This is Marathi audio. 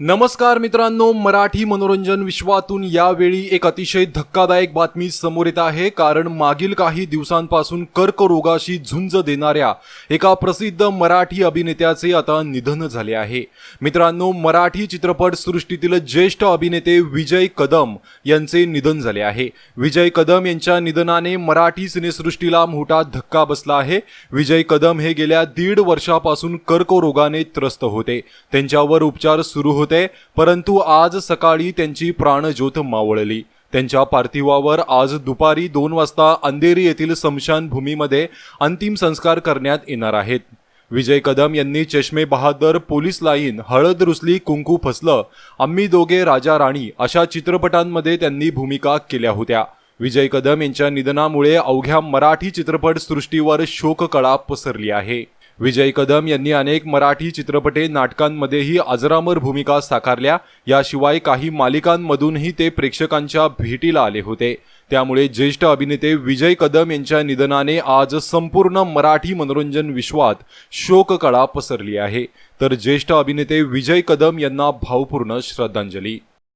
नमस्कार मित्रांनो मराठी मनोरंजन विश्वातून यावेळी एक अतिशय धक्कादायक बातमी समोर येत आहे. कारण मागील काही दिवसांपासून कर्करोगाशी झुंज देणाऱ्या एका प्रसिद्ध मराठी अभिनेत्याचे आता निधन झाले आहे. मित्रांनो मराठी चित्रपट सृष्टीतील ज्येष्ठ अभिनेते विजय कदम यांचे निधन झाले आहे. विजय कदम यांच्या निधनाने मराठी सिनेसृष्टीला मोठा धक्का बसला आहे. विजय कदम हे गेल्या दीड वर्षापासून कर्करोगाने त्रस्त होते. त्यांच्यावर उपचार सुरू होते. होते परंतु आज सकाळी त्यांची प्राणज्योत मावळली. त्यांच्या पार्थिवावर आज दुपारी दोन वाजता अंधेरी येथील स्मशानभूमीमध्ये अंतिम संस्कार करण्यात येणार आहेत. विजय कदम यांनी चष्मे बहादर पोलीस लाईन हळद रुसली कुंकू फसलं आम्ही दोघे राजा राणी अशा चित्रपटांमध्ये त्यांनी भूमिका केल्या होत्या. विजय कदम यांच्या निधनामुळे अवघ्या मराठी चित्रपट सृष्टीवर शोककळा पसरली आहे. विजय कदम यांनी अनेक मराठी चित्रपटे नाटकांमध्येही अजरामर भूमिका साकारल्या. याशिवाय काही मालिकांमधूनही ते प्रेक्षकांच्या भेटीला आले होते. त्यामुळे ज्येष्ठ अभिनेते विजय कदम यांच्या निधनाने आज संपूर्ण मराठी मनोरंजन विश्वात शोककळा पसरली आहे. तर ज्येष्ठ अभिनेते विजय कदम यांना भावपूर्ण श्रद्धांजली.